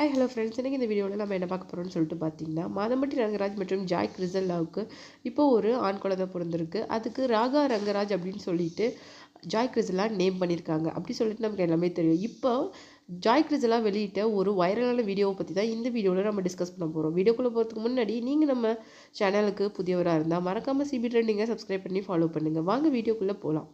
Hi hello friends இன்றைக்கி இந்த வீடியோவில் நம்ம என்ன பார்க்க போகிறோம்னு சொல்லிட்டு பார்த்தீங்கன்னா மாதம்பட்டி ரங்கராஜ் மற்றும் ஜாய் கிரிசல்லாவுக்கு இப்போ ஒரு ஆண் குழந்தை பிறந்திருக்கு. அதுக்கு ராகா ரங்கராஜ் அப்படின்னு சொல்லிட்டு ஜாய் கிரிசலா நேம் பண்ணியிருக்காங்க. அப்படி சொல்லிட்டு நமக்கு எல்லாமே தெரியும். இப்போ ஜாய் கிரிசலா வெளியிட்ட ஒரு வைரலான வீடியோவை பற்றி தான் இந்த வீடியோவில் நம்ம டிஸ்கஸ் பண்ண போகிறோம் வீடியோக்குள்ளே போகிறதுக்கு முன்னாடி நீங்கள் நம்ம சேனலுக்கு புதியவராக இருந்தால் மறக்காமல் சிபி ட்ரெண்டிங்கை சப்ஸ்கிரைப் பண்ணி ஃபாலோ பண்ணுங்கள் வாங்க வீடியோக்குள்ளே போகலாம்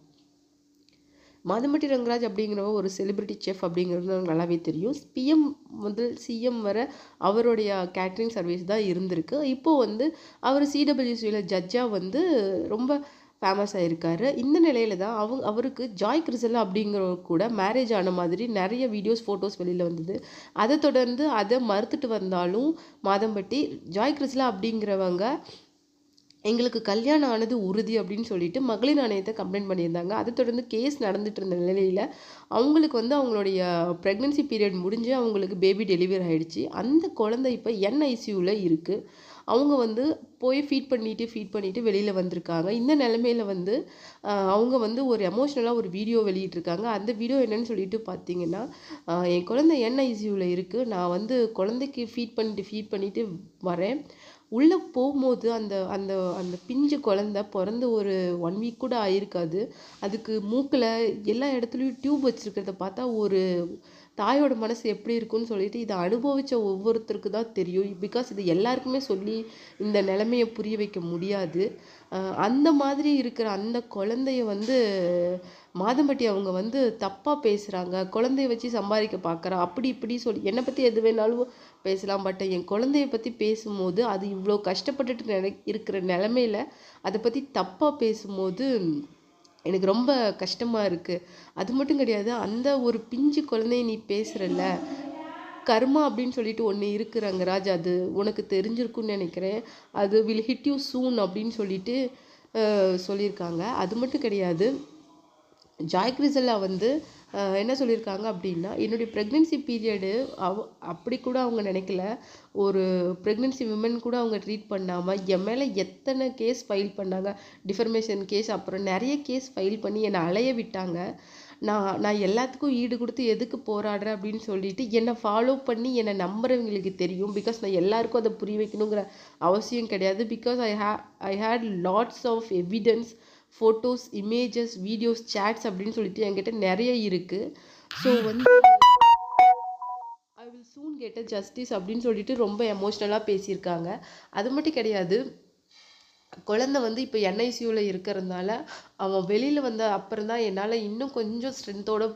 மாதம்பட்டி ரங்கராஜ் அப்படிங்கிறவ ஒரு செலிபிரிட்டி செஃப் அப்படிங்கிறது நமக்கு நல்லாவே தெரியும். பிஎம் முதல் சிஎம் வர அவருடைய கேட்ரிங் சர்வீஸ் தான் இருந்திருக்கு. இப்போது வந்து அவர் சிடபிள்யூசியில் ஜட்ஜாக வந்து ரொம்ப ஃபேமஸ் ஆகிருக்காரு இந்த நிலையில தான் அவங்க அவருக்கு ஜாய் கிறிசலா அப்படிங்கிறவங்க கூட மேரேஜ் ஆன மாதிரி நிறைய வீடியோஸ் ஃபோட்டோஸ் வெளியில் வந்தது. அதை தொடர்ந்து அதை மறுத்துட்டு வந்தாலும் மாதம்பட்டி ஜாய் கிறிசலா அப்படிங்கிறவங்க எங்களுக்கு கல்யாணம் ஆனது உறுதி அப்படின்னு சொல்லிட்டு மகளிர் ஆணையத்தை கம்ப்ளைண்ட் பண்ணியிருந்தாங்க. அதை தொடர்ந்து கேஸ் நடந்துட்டு இருந்த நிலையில் அவங்களுக்கு வந்து அவங்களுடைய ப்ரெக்னென்சி பீரியட் முடிஞ்சு அவங்களுக்கு பேபி டெலிவரி ஆகிடுச்சு அந்த குழந்தை இப்போ என்ஐசியூவில் இருக்குது அவங்க வந்து போய் ஃபீட் பண்ணிவிட்டு ஃபீட் பண்ணிவிட்டு வெளியில் வந்திருக்காங்க. இந்த நிலமையில வந்து அவங்க வந்து ஒரு எமோஷ்னலாக ஒரு வீடியோ வெளியிட்டிருக்காங்க. அந்த வீடியோ என்னன்னு சொல்லிட்டு பார்த்தீங்கன்னா என் குழந்தை என்ஐசியூவில் இருக்குது நான் வந்து குழந்தைக்கு ஃபீட் பண்ணிட்டு ஃபீட் பண்ணிவிட்டு வரேன். உள்ளே போகும்போது அந்த அந்த அந்த பிஞ்சு குழந்த பிறந்து ஒரு ஒன் வீக் கூட ஆயிருக்காது. அதுக்கு மூக்கில் எல்லா இடத்துலையும் டியூப் வச்சுருக்கிறத பார்த்தா ஒரு தாயோட மனசு எப்படி இருக்குன்னு சொல்லிட்டு இதை அனுபவித்த ஒவ்வொருத்தருக்கு தான் தெரியும். பிகாஸ் இது எல்லாருக்குமே சொல்லி இந்த நிலைமையை புரிய வைக்க முடியாது. அந்த மாதிரி இருக்கிற அந்த குழந்தைய வந்து மாதம்பட்டி அவங்க வந்து தப்பாக பேசுகிறாங்க குழந்தைய வச்சு சம்பாதிக்க பார்க்குறா அப்படி இப்படி சொல்லி என்னை பற்றி எது வேணாலும் பேசலாம். பட் என் குழந்தைய பற்றி பேசும்போது அது இவ்வளோ கஷ்டப்பட்டுட்டு நினை இருக்கிற நிலமையில அதை பற்றி தப்பாக பேசும்போது எனக்கு ரொம்ப கஷ்டமாக இருக்குது அது மட்டும் கிடையாது அந்த ஒரு பிஞ்சு குழந்தைய நீ பேசுகிறல்ல கர்மா அப்படின்னு சொல்லிட்டு ஒன்று இருக்குது ரங்கராஜ் அது உனக்கு தெரிஞ்சிருக்குன்னு நினைக்கிறேன். அது வில் ஹிட் யூ சூன் அப்படின்னு சொல்லிட்டு சொல்லியிருக்காங்க. அது மட்டும் கிடையாது ஜாய் கிரிசல்லா வந்து என்ன சொல்லியிருக்காங்க அப்படின்னா என்னுடைய ப்ரெக்னென்சி பீரியடு அவ அப்படி கூட அவங்க நினைக்கல. ஒரு ப்ரெக்னென்சி விமன் கூட அவங்க ட்ரீட் பண்ணாமல் என் மேலே எத்தனை கேஸ் ஃபைல் பண்ணாங்க டிஃபர்மேஷன் கேஸ் அப்புறம் நிறைய கேஸ் ஃபைல் பண்ணி என்னை அலைய விட்டாங்க. நான் நான் எல்லாத்துக்கும் ஈடு கொடுத்து எதுக்கு போராடுறேன் அப்படின்னு சொல்லிட்டு என்னை ஃபாலோ பண்ணி என்னை நம்புறவங்களுக்கு தெரியும். பிகாஸ் நான் எல்லாருக்கும் அதை புரிய வைக்கணுங்கிற அவசியம் கிடையாது. Because I hey I hate lots of evidence photos images videos chats அப்படின்னு சொல்லிட்டு என்கிட்ட நிறைய இருக்குது ஸோ வந்து I will soon get a justice அப்படின்னு சொல்லிட்டு ரொம்ப எமோஷ்னலாக பேசியிருக்காங்க. அது மட்டும் கிடையாது குழந்த வந்து இப்போ என்ஐசியூவில் இருக்கிறதுனால அவன் வெளியில் வந்த அப்புறம் தான் என்னால் இன்னும் கொஞ்சம் ஸ்ட்ரென்த்தோடு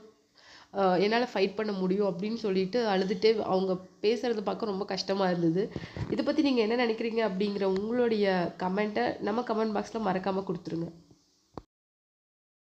என்னால் ஃபைட் பண்ண முடியும் அப்படின்னு சொல்லிட்டு அழுதுகிட்டே அவங்க பேசுகிறத பார்க்க ரொம்ப கஷ்டமாக இருந்தது. இதை பற்றி நீங்கள் என்ன நினைக்கிறீங்க அப்படிங்கிற உங்களுடைய கமெண்ட்டை நம்ம கமெண்ட் பாக்ஸில் மறக்காமல் கொடுத்துருங்க.